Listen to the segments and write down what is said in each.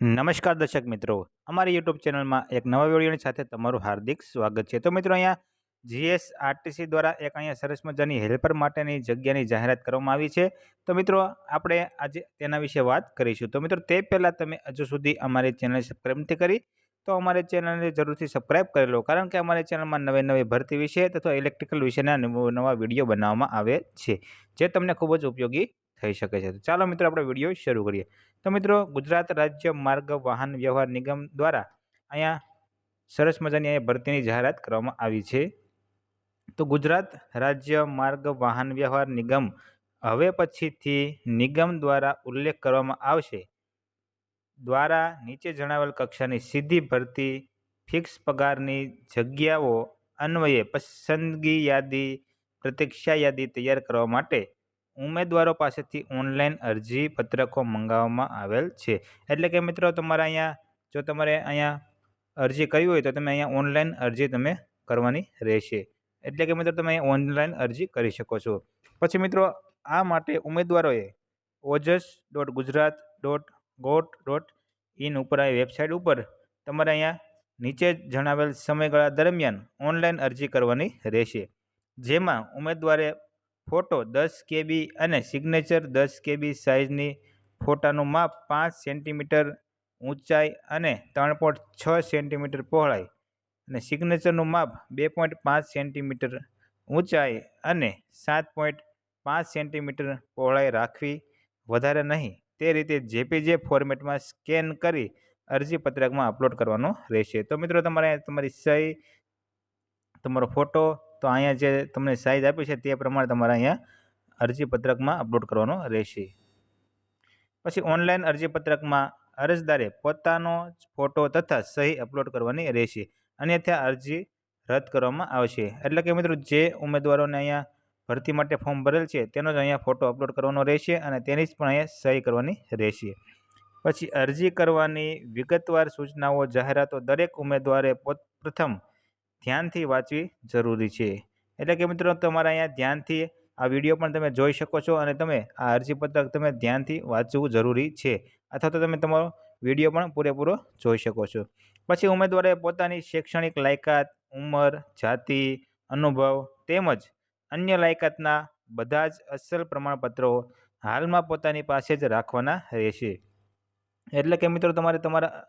નમસ્કાર દર્શક મિત્રો. અમારી યુટ્યુબ ચેનલમાં એક નવા વિડીયોની સાથે તમારું હાર્દિક સ્વાગત છે. તો મિત્રો અહીંયા જીએસ આરટીસી દ્વારા એક અહીંયા સરસ મજાની હેલ્પર માટેની જગ્યાની જાહેરાત કરવામાં આવી છે. તો મિત્રો, આપણે આજે તેના વિશે વાત કરીશું. તો મિત્રો, તે પહેલાં તમે હજુ સુધી અમારી ચેનલ સબસ્ક્રાઈબ નથી કરી, તો અમારી ચેનલને જરૂરથી સબસ્ક્રાઈબ કરી લો. કારણ કે અમારી ચેનલમાં નવી નવી ભરતી વિશે તથા ઇલેક્ટ્રિકલ વિશેના નવા વીડિયો બનાવવામાં આવે છે, જે તમને ખૂબ જ ઉપયોગી થઈ શકે છે. ચાલો મિત્રો આપણે વીડિયો શરૂ કરીએ. તો મિત્રો, ગુજરાત રાજ્ય માર્ગ વાહન વ્યવહાર નિગમ દ્વારા અહીંયા સરસ મજાની અહીંયા ભરતીની જાહેરાત કરવામાં આવી છે. તો ગુજરાત રાજ્ય માર્ગ વાહન વ્યવહાર નિગમ હવે પછીથી નિગમ દ્વારા ઉલ્લેખ કરવામાં આવશે. દ્વારા નીચે જણાવેલ કક્ષાની સીધી ભરતી, ફિક્સ પગારની જગ્યાઓ અન્વયે પસંદગી યાદી, પ્રતીક્ષા યાદી તૈયાર કરવા માટે ઉમેદવારો પાસેથી ઓનલાઈન અરજી પત્રકો મંગાવવામાં આવેલ છે. એટલે કે મિત્રો, તમારે અહીંયા, જો તમારે અહીંયા અરજી કરવી હોય તો તમે અહીંયા ઓનલાઈન અરજી તમે કરવાની રહેશે. એટલે કે મિત્રો, તમે ઓનલાઈન અરજી કરી શકો છો. પછી મિત્રો, આ માટે ઉમેદવારોએ Ojas dot Gujarat dot gov dot in ઉપર આ વેબસાઇટ ઉપર તમારે અહીંયા નીચે જણાવેલ સમયગાળા દરમિયાન ઓનલાઈન અરજી કરવાની રહેશે. જેમાં ઉમેદવારે ફોટો દસ કેબી અને સિગ્નેચર દસ કેબી સાઇઝની ફોટાનું માપ પાંચ સેન્ટીમીટર ઊંચાઈ અને ત્રણ પોઈન્ટ છ સેન્ટીમીટર પહોળાઈ અને સિગ્નેચરનું માપ બે પોઈન્ટ પાંચ સેન્ટીમીટર ઊંચાઈ અને સાત પોઈન્ટ પાંચ સેન્ટીમીટર પહોળાઈ રાખવી વધારે નહીં. તે રીતે જેપીજે ફોર્મેટમાં સ્કેન કરી અરજી પત્રકમાં અપલોડ કરવાનો રહેશે. તો મિત્રો, તમારે તમારી સહી, તમારો ફોટો તો અહીંયા જે તમને સાઇઝ આપી છે તે પ્રમાણે તમારે અહીંયા અરજીપત્રકમાં અપલોડ કરવાનો રહેશે. પછી ઓનલાઈન અરજીપત્રકમાં અરજદારે પોતાનો ફોટો તથા સહી અપલોડ કરવાની રહેશે. અન્યથા અરજી રદ કરવામાં આવશે. એટલે કે મિત્રો જે ઉમેદવારોને અહીંયા ભરતી માટે ફોર્મ ભરેલ છે, તેનો જ અહીંયા ફોટો અપલોડ કરવાનો રહેશે અને તેની જ પણ અહીંયા સહી કરવાની રહેશે. પછી અરજી કરવાની વિગતવાર સૂચનાઓ, જાહેરાતો દરેક ઉમેદવારે પોત પ્રથમ ધ્યાનથી વાંચવી જરૂરી છે. એટલે કે મિત્રો, તમારે અહીંયા ધ્યાનથી આ વીડિયો પણ તમે જોઈ શકો છો અને તમે આ અરજીપત્રક તમે ધ્યાનથી વાંચવું જરૂરી છે. અથવા તો તમે તમારો વીડિયો પણ પૂરેપૂરો જોઈ શકો છો. પછી ઉમેદવારે પોતાની શૈક્ષણિક લાયકાત, ઉંમર, જાતિ, અનુભવ તેમજ અન્ય લાયકાતના બધા જ અસલ પ્રમાણપત્રો હાલમાં પોતાની પાસે જ રાખવાના રહેશે. એટલે કે મિત્રો, તમારે તમારા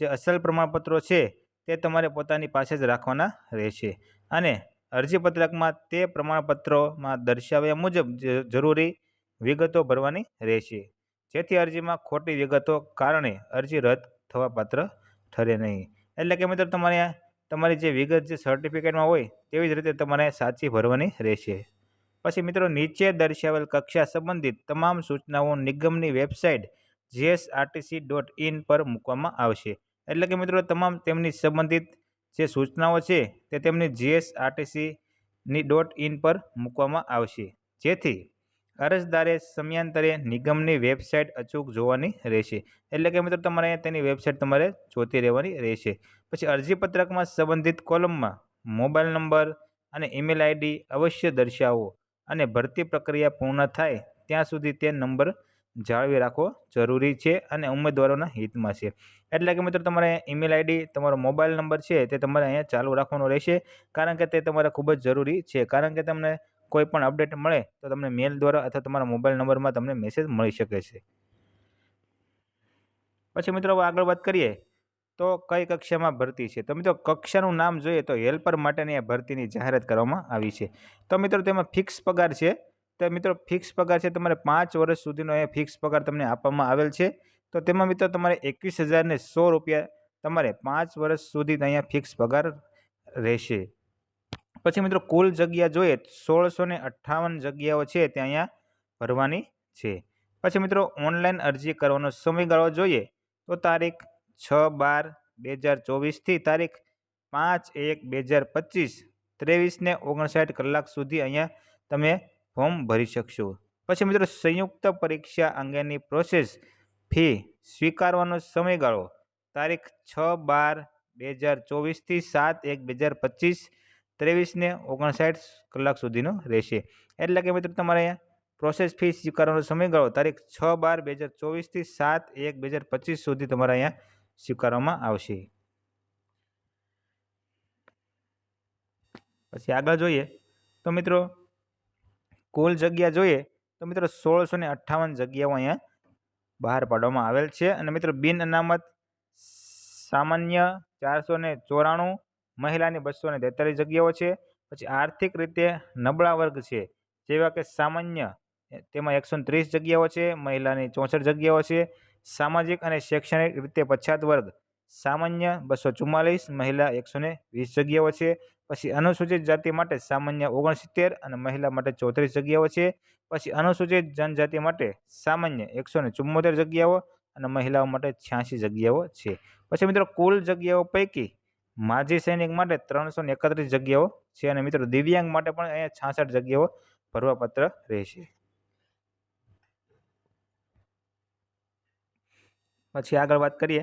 જે અસલ પ્રમાણપત્રો છે તે તમારે પોતાની પાસે જ રાખવાના રહેશે. અને અરજીપત્રકમાં તે પ્રમાણપત્રોમાં દર્શાવ્યા મુજબ જરૂરી વિગતો ભરવાની રહેશે. જેથી અરજીમાં ખોટી વિગતો કારણે અરજી રદ થવા પાત્ર ઠરે નહીં. એટલે કે મિત્રો તમારે તમારી જે વિગત જે સર્ટિફિકેટમાં હોય તેવી જ રીતે તમારે સાચી ભરવાની રહેશે. પછી મિત્રો નીચે દર્શાવેલ કક્ષા સંબંધિત તમામ સૂચનાઓ નિગમની વેબસાઇટ જીએસઆરટીસી ડોટ ઇન પર મૂકવામાં આવશે. એટલે કે મિત્રો તમામ તેમની સંબંધિત જે સૂચનાઓ છે તે તેમની જીએસઆરટીસીની ડોટ ઇન પર મૂકવામાં આવશે. જેથી અરજદારે સમયાંતરે નિગમની વેબસાઇટ અચૂક જોવાની રહેશે. એટલે કે મિત્રો તમારે તેની વેબસાઇટ તમારે જોતી રહેવાની રહેશે. પછી અરજીપત્રકમાં સંબંધિત કોલમમાં મોબાઈલ નંબર અને ઈમેલ આઈડી અવશ્ય દર્શાવો અને ભરતી પ્રક્રિયા પૂર્ણ થાય ત્યાં સુધી તે નંબર જાળવી રાખવો જરૂરી છે અને ઉમેદવારોના હિતમાં છે. એટલે કે મિત્રો તમારે ઈમેલ આઈડી તમારો મોબાઈલ નંબર છે તે તમારે અહીંયા ચાલુ રાખવાનો રહેશે કારણ કે તે તમારે ખૂબ જ જરૂરી છે. કારણ કે તમને કોઈ પણ અપડેટ મળે તો તમને મેલ દ્વારા અથવા તમારા મોબાઈલ નંબરમાં તમને મેસેજ મળી શકે છે. પછી મિત્રો આગળ વાત કરીએ તો કઈ કક્ષામાં ભરતી છે? તો મિત્રો કક્ષાનું નામ જોઈએ તો હેલ્પર માટેની આ ભરતીની જાહેરાત કરવામાં આવી છે. તો મિત્રો તેમાં ફિક્સ પગાર છે તો મિત્રો ફિક્સ પગાર છે તમારે પાંચ વર્ષ સુધીનો અહીંયા ફિક્સ પગાર તમને આપવામાં આવેલ છે. તો તેમાં મિત્રો તમારે એકવીસ હજારને સો રૂપિયા તમારે પાંચ વર્ષ સુધી અહીંયા ફિક્સ પગાર રહેશે. પછી મિત્રો કુલ જગ્યા જોઈએ સોળસો ને અઠ્ઠાવન જગ્યાઓ છે તે અહીંયા ભરવાની છે. પછી મિત્રો ઓનલાઈન અરજી કરવાનો સમયગાળો જોઈએ તો તારીખ છ બાર બે હજાર ચોવીસથી તારીખ પાંચ એક બે હજાર પચીસ ત્રેવીસને ઓગણસાઠ કલાક સુધી અહીંયા તમે ફોર્મ ભરી શકશો. પછી મિત્રો, સંયુક્ત પરીક્ષા અંગેની પ્રોસેસ ફી સ્વીકારવાનો સમયગાળો, તારીખ છ બાર બે હજાર ચોવીસથી સાત એક બે હજાર પચીસ, ત્રેવીસને ઓગણસાઠ કલાક સુધીનો રહેશે. એટલે કે મિત્રો, તમારે પ્રોસેસ ફી સ્વીકારવાનો સમયગાળો, તારીખ છ બાર બે હજાર ચોવીસથી સાત એક બે હજાર પચીસ સુધી તમારે અહીંયા સ્વીકારવામાં આવશે. પછી આગળ જોઈએ. તો મિત્રો કુલ જગ્યા જોઈએ તો મિત્રો સોળસો ને અઠ્ઠાવન જગ્યાઓ અહીંયા બહાર પાડવામાં આવેલ છે. અને મિત્રો બિન અનામત સામાન્ય ચારસો ને ચોરાણું મહિલાની બસો ને તેતાલીસ જગ્યાઓ છે. પછી આર્થિક રીતે નબળા વર્ગ છે, જેવા કે સામાન્ય તેમાં એકસો ત્રીસ જગ્યાઓ છે, મહિલાની ચોસઠ જગ્યાઓ છે. સામાજિક અને શૈક્ષણિક રીતે પછાત વર્ગ સામાન્ય બસો ચુમ્માલીસ મહિલા એકસો ને વીસ જગ્યાઓ છે. પછી અનુસૂચિત જાતિ માટે સામાન્ય ઓગણસિત્તેર અને મહિલા માટે ચોત્રીસ જગ્યાઓ છે. પછી અનુસૂચિત જનજાતિ માટે સામાન્ય એકસો ને ચુમ્મોતેર જગ્યાઓ અને મહિલાઓ માટે છ્યાસી જગ્યાઓ છે. પછી મિત્રો કુલ જગ્યાઓ પૈકી માજી સૈનિક માટે ત્રણસો ને એકત્રીસ જગ્યાઓ છે અને મિત્રો દિવ્યાંગ માટે પણ અહીંયા છાસઠ જગ્યાઓ ભરવાપત્ર રહેશે. પછી આગળ વાત કરીએ.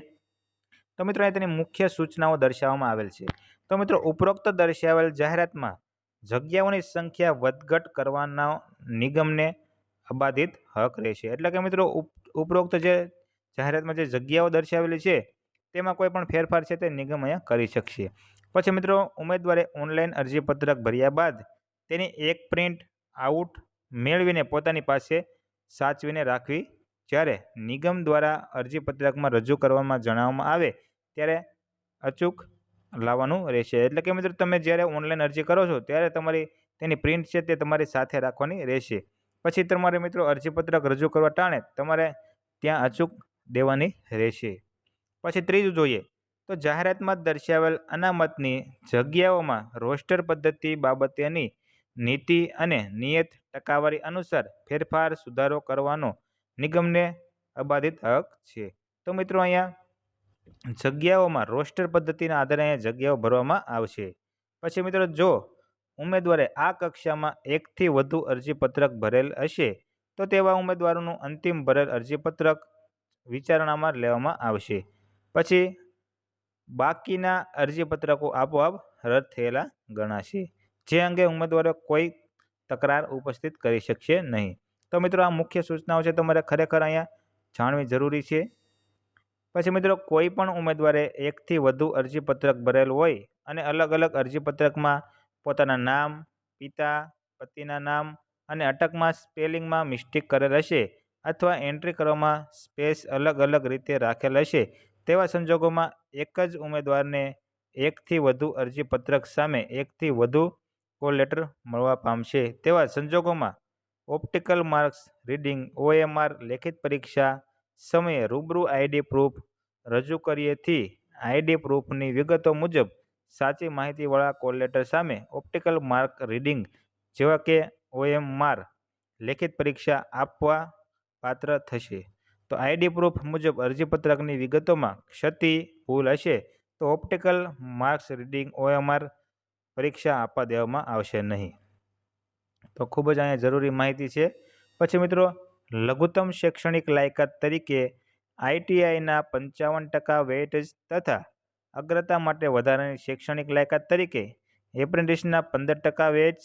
તો મિત્રો અહીં તેની મુખ્ય સૂચનાઓ દર્શાવવામાં આવેલ છે. તો મિત્રો ઉપરોક્ત દર્શાવેલ જાહેરાતમાં જગ્યાઓની સંખ્યા વધઘટ કરવાના નિગમને અબાધિત હક રહેશે. એટલે કે મિત્રો ઉપરોક્ત જે જાહેરાતમાં જે જગ્યાઓ દર્શાવેલી છે, તેમાં કોઈ પણ ફેરફાર છે તે નિગમ અહીંયા કરી શકશે. પછી મિત્રો ઉમેદવારે ઓનલાઈન અરજીપત્રક ભર્યા બાદ તેની એક પ્રિન્ટ આઉટ મેળવીને પોતાની પાસે સાચવીને રાખવી જ્યારે નિગમ દ્વારા અરજીપત્રકમાં રજૂ કરવામાં જણાવવામાં આવે, ત્યારે અચૂક લાવવાનું રહેશે. એટલે કે મિત્રો, તમે જ્યારે ઓનલાઈન અરજી કરો છો, ત્યારે તમારી તેની પ્રિન્ટ છે તે તમારી સાથે રાખવાની રહેશે. પછી તમારે મિત્રો અરજીપત્રક રજૂ કરવા ટાણે તમારે ત્યાં અચૂક દેવાની રહેશે. પછી ત્રીજું જોઈએ, તો જાહેરાતમાં દર્શાવેલ અનામતની જગ્યાઓમાં રોસ્ટર પદ્ધતિ બાબતેની નીતિ અને નિયત ટકાવારી અનુસાર ફેરફાર સુધારો કરવાનો નિગમને અબાધિત હક છે. તો મિત્રો અહીંયા જગ્યાઓમાં રોસ્ટર પદ્ધતિના આધારે અહીંયા જગ્યાઓ ભરવામાં આવશે. પછી મિત્રો જો ઉમેદવારે આ કક્ષામાં એકથી વધુ અરજીપત્રક ભરેલ હશે, તો તેવા ઉમેદવારોનું અંતિમ ભરેલ અરજીપત્રક વિચારણામાં લેવામાં આવશે. પછી બાકીના અરજીપત્રકો આપોઆપ રદ થયેલા ગણાશે. જે અંગે ઉમેદવારો કોઈ તકરાર ઉપસ્થિત કરી શકશે નહીં. તો મિત્રો આ મુખ્ય સૂચનાઓ છે તમારે ખરેખર અહીંયા જાણવી જરૂરી છે. પછી મિત્રો કોઈ પણ ઉમેદવારે એકથી વધુ અરજીપત્રક ભરેલું હોય અને અલગ અલગ અરજીપત્રકમાં પોતાના નામ, પિતા, પતિના નામ અને અટકમાં સ્પેલિંગમાં મિસ્ટેક કરેલ હશે અથવા એન્ટ્રી કરવામાં સ્પેસ અલગ અલગ રીતે રાખેલ હશે તેવા સંજોગોમાં એક જ ઉમેદવારને એકથી વધુ અરજીપત્રક સામે એકથી વધુ કોલ લેટર મળવા પામશે તેવા સંજોગોમાં ઓપ્ટિકલ માર્ક્સ રીડિંગ ઓએમઆર લેખિત પરીક્ષા, સમયે રૂબરૂ આઈડી પ્રૂફ રજૂ કરીએથી આઈડી પ્રૂફની વિગતો મુજબ સાચી માહિતીવાળા કોલ લેટર સામે ઓપ્ટિકલ માર્ક રીડિંગ જેવા કે ઓએમઆર લેખિત પરીક્ષા આપવા પાત્ર થશે. તો આઈડી પ્રૂફ મુજબ અરજીપત્રકની વિગતોમાં ક્ષતિ, ભૂલ હશે તો ઓપ્ટિકલ માર્ક્સ રીડિંગ ઓએમઆર પરીક્ષા આપવા દેવામાં આવશે નહીં. તો ખૂબ જ અહીંયા જરૂરી માહિતી છે. પછી મિત્રો, લઘુત્તમ શૈક્ષણિક લાયકાત તરીકે આઈટીઆઈના પંચાવન ટકા વેઇટેજ તથા અગ્રતા માટે વધારાની શૈક્ષણિક લાયકાત તરીકે એપ્રેન્ટિસના પંદર ટકા વેજ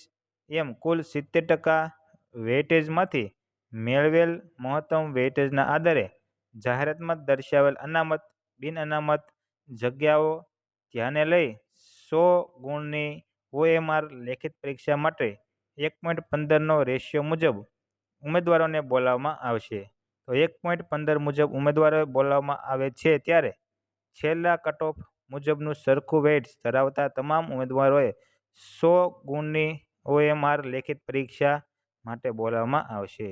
એમ કુલ સિત્તેર ટકા વેઇટેજમાંથી મેળવેલ મહત્તમ વેઇટેજના આધારે જાહેરાતમાં દર્શાવેલ અનામત, બિન અનામત જગ્યાઓ ધ્યાને લઈ સો ગુણની ઓએમઆર લેખિત પરીક્ષા માટે એક પોઈન્ટ પંદરનો રેશિયો મુજબ ઉમેદવારોને બોલાવવામાં આવશે. તો એક પોઈન્ટ પંદર મુજબ ઉમેદવારો બોલાવવામાં આવે છે ત્યારે છેલ્લા કટઓફ મુજબનું સરખું વેઇટ્સ ધરાવતા તમામ ઉમેદવારોએ સો ગુણની ઓએમઆર લેખિત પરીક્ષા માટે બોલાવવામાં આવશે.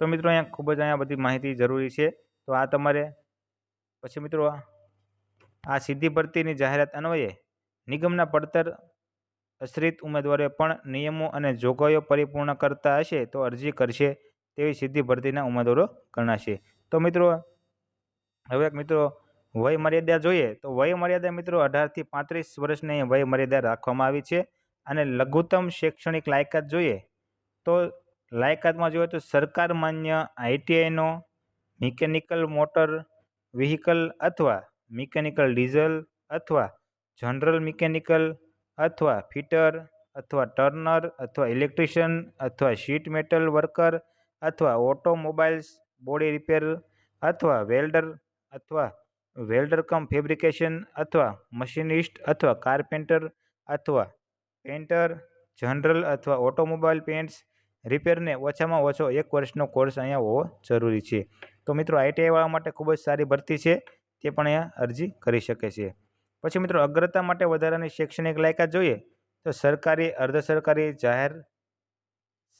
તો મિત્રો, અહીંયા ખૂબ જ અહીંયા બધી માહિતી જરૂરી છે. તો આ તમારે પછી મિત્રો, આ સીધી ભરતીની જાહેરાત અન્વયે નિગમના પડતર આશ્રિત ઉમેદવારે પણ નિયમો અને જોગવાઈઓ પરિપૂર્ણ કરતા હશે તો અરજી કરશે તેવી સીધી ભરતીના ઉમેદવારો ગણાશે. તો મિત્રો, હવે મિત્રો વય મર્યાદા જોઈએ તો વય મર્યાદા મિત્રો અઢારથી પાંત્રીસ વર્ષની વય મર્યાદા રાખવામાં આવી છે અને લઘુત્તમ શૈક્ષણિક લાયકાત જોઈએ તો લાયકાતમાં જોઈએ તો સરકાર માન્ય આઈટીઆઈનો, મિકેનિકલ મોટર વ્હીકલ અથવા મિકેનિકલ ડીઝલ અથવા જનરલ મિકેનિકલ અથવા ફિટર, અથવા ટર્નર, અથવા ઇલેક્ટ્રિશિયન, અથવા શીટ મેટલ વર્કર, અથવા ઓટોમોબાઈલ્સ બોડી રિપેર, અથવા વેલ્ડર અથવા વેલ્ડર કમ ફેબ્રિકેશન, અથવા મશીનિસ્ટ, અથવા કાર્પેન્ટર, અથવા પેન્ટર જનરલ અથવા ઓટોમોબાઈલ પેન્ટ્સ રિપેરને ઓછામાં ઓછો એક વર્ષનો કોર્સ અહીંયા હોવો જરૂરી છે. તો મિત્રો આઈટીઆઈ વાળા માટે ખૂબ જ સારી ભરતી છે. તે પણ અહીંયા અરજી કરી શકે છે. પછી મિત્રો અગ્રતા માટે વધારાની શૈક્ષણિક લાયકાત જોઈએ તો સરકારી અર્ધ સરકારી જાહેર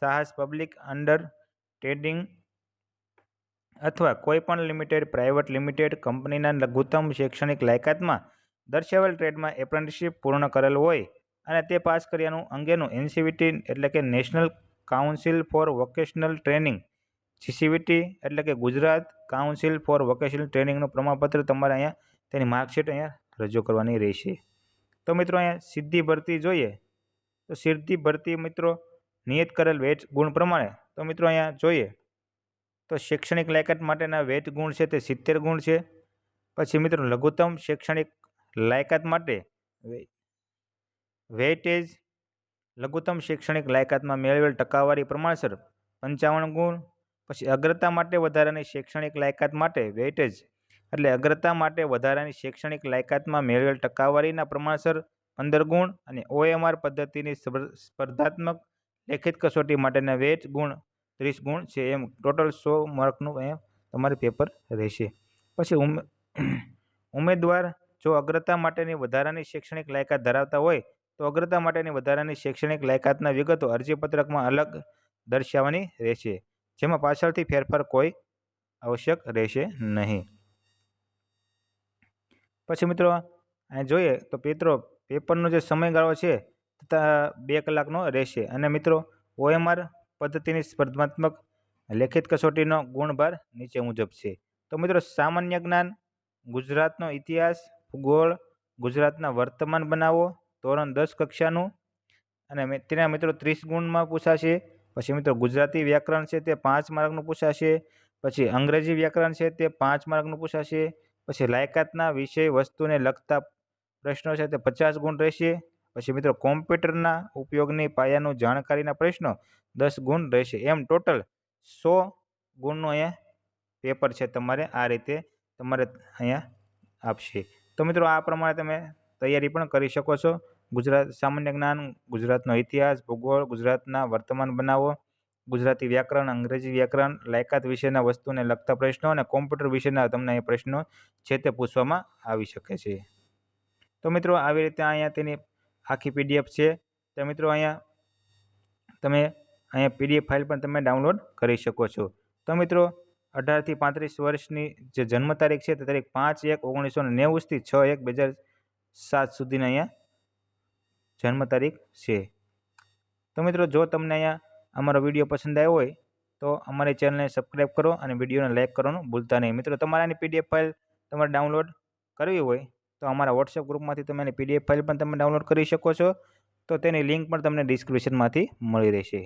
સાહસ, પબ્લિક, અંડર ટ્રેડિંગ અથવા કોઈપણ લિમિટેડ, પ્રાઇવેટ લિમિટેડ કંપનીના લઘુત્તમ શૈક્ષણિક લાયકાતમાં દર્શાવેલ ટ્રેડમાં એપ્રેન્ટિસશીપ પૂર્ણ કરેલ હોય અને તે પાસ કર્યાનું અંગેનું એનસીવીટી એટલે કે national council for vocational training, GCVT એટલે કે ગુજરાત કાઉન્સિલ ફોર વોકેશનલ ટ્રેનિંગનું પ્રમાણપત્ર તમારે અહીંયા તેની માર્કશીટ અહીંયા રજૂ કરવાની રહેશે. તો મિત્રો અહીંયા સીધી ભરતી જોઈએ. તો સીધી ભરતી મિત્રો નિયત કરેલ વેટ ગુણ પ્રમાણે તો મિત્રો અહીંયા જોઈએ. તો શૈક્ષણિક લાયકાત માટેના વેટ ગુણ છે તે સિત્તેર ગુણ છે. પછી મિત્રો લઘુત્તમ શૈક્ષણિક લાયકાત માટે વેઇટેજ લઘુત્તમ શૈક્ષણિક લાયકાતમાં મેળવેલ ટકાવારી પ્રમાણસર પંચાવન ગુણ. પછી અગ્રતા માટે વધારાની શૈક્ષણિક લાયકાત માટે વેઇટેજ એટલે અગ્રતા માટે વધારાની શૈક્ષણિક લાયકાતમાં મેળવેલ ટકાવારીના પ્રમાણસર પંદર ગુણ અને ઓએમઆર પદ્ધતિની સ્પર્ધાત્મક લેખિત કસોટી માટેના વેચ ગુણ ત્રીસ ગુણ છે એમ ટોટલ સો માર્કનું એમ તમારે પેપર રહેશે. પછી ઉમે, ઉમેદવાર જો અગ્રતા માટેની વધારાની શૈક્ષણિક લાયકાત ધરાવતા હોય તો અગ્રતા માટેની વધારાની શૈક્ષણિક લાયકાતના વિગતો અરજીપત્રકમાં અલગ દર્શાવવાની રહેશે, જેમાં પાછળથી ફેરફાર કોઈ આવશ્યક રહેશે નહીં. પછી મિત્રો, અહીં જોઈએ તો મિત્રો પેપરનો જે સમયગાળો છે, તથા બે કલાકનો રહેશે. અને મિત્રો ઓએમઆર પદ્ધતિની સ્પર્ધાત્મક લેખિત કસોટીનો ગુણભાર નીચે મુજબ છે. તો મિત્રો, સામાન્ય જ્ઞાન, ગુજરાતનો ઇતિહાસ, ભૂગોળ, ગુજરાતના વર્તમાન બનાવો, ધોરણ દસ કક્ષાનું, અને તેના મિત્રો ત્રીસ ગુણમાં પૂછાશે, પછી મિત્રો ગુજરાતી વ્યાકરણ છે તે પાંચ માર્કનું પૂછાશે, પછી અંગ્રેજી વ્યાકરણ છે તે પાંચ માર્કનું પૂછાશે પછી લાયકાતના વિષય વસ્તુને લગતા પ્રશ્નો છે તે પચાસ ગુણ રહેશે. પછી મિત્રો કોમ્પ્યુટરના ઉપયોગની પાયાનું જાણકારીના પ્રશ્નો દસ ગુણ રહેશે. એમ ટોટલ સો ગુણનું અહીંયા પેપર છે તમારે આ રીતે તમારે અહીંયા આપશે. તો મિત્રો આ પ્રમાણે તમે તૈયારી પણ કરી શકો છો. ગુજરાત સામાન્ય જ્ઞાન, ગુજરાતનો ઇતિહાસ, ભૂગોળ, ગુજરાતના વર્તમાન બનાવો. ગુજરાતી વ્યાકરણ, અંગ્રેજી વ્યાકરણ, લાયકાત વિશેના વસ્તુને લગતા પ્રશ્નો અને કોમ્પ્યુટર વિશેના તમને એ પ્રશ્નો છે તે પૂછવામાં આવી શકે છે. તો મિત્રો, આવી રીતે અહીંયા તેની આખી પીડીએફ છે. તો મિત્રો, અહીંયા તમે અહીંયા પીડીએફ ફાઇલ પણ તમે ડાઉનલોડ કરી શકો છો. તો મિત્રો, અઢારથી પાંત્રીસ વર્ષની જે જન્મ તારીખ છે તે તારીખ પાંચ એક ઓગણીસો નેવુંથી છ એક બે હજાર સાત સુધીના અહીંયા જન્મ તારીખ છે. તો મિત્રો, જો તમને અહીંયા અમારો વીડિયો પસંદ આવ્યો હોય તો અમારી ચેનલને સબસ્ક્રાઈબ કરો અને વિડીયોને લાઇક કરવાનું ભૂલતા નહીં. મિત્રો, તમારે આની પીડીએફ ફાઇલ તમારે ડાઉનલોડ કરવી હોય તો અમારા વોટ્સએપ ગ્રુપમાંથી તમે એની પીડીએફ ફાઇલ પણ તમે ડાઉનલોડ કરી શકો છો. તો તેની લિંક પણ તમને ડિસ્ક્રિપ્શનમાંથી મળી રહેશે.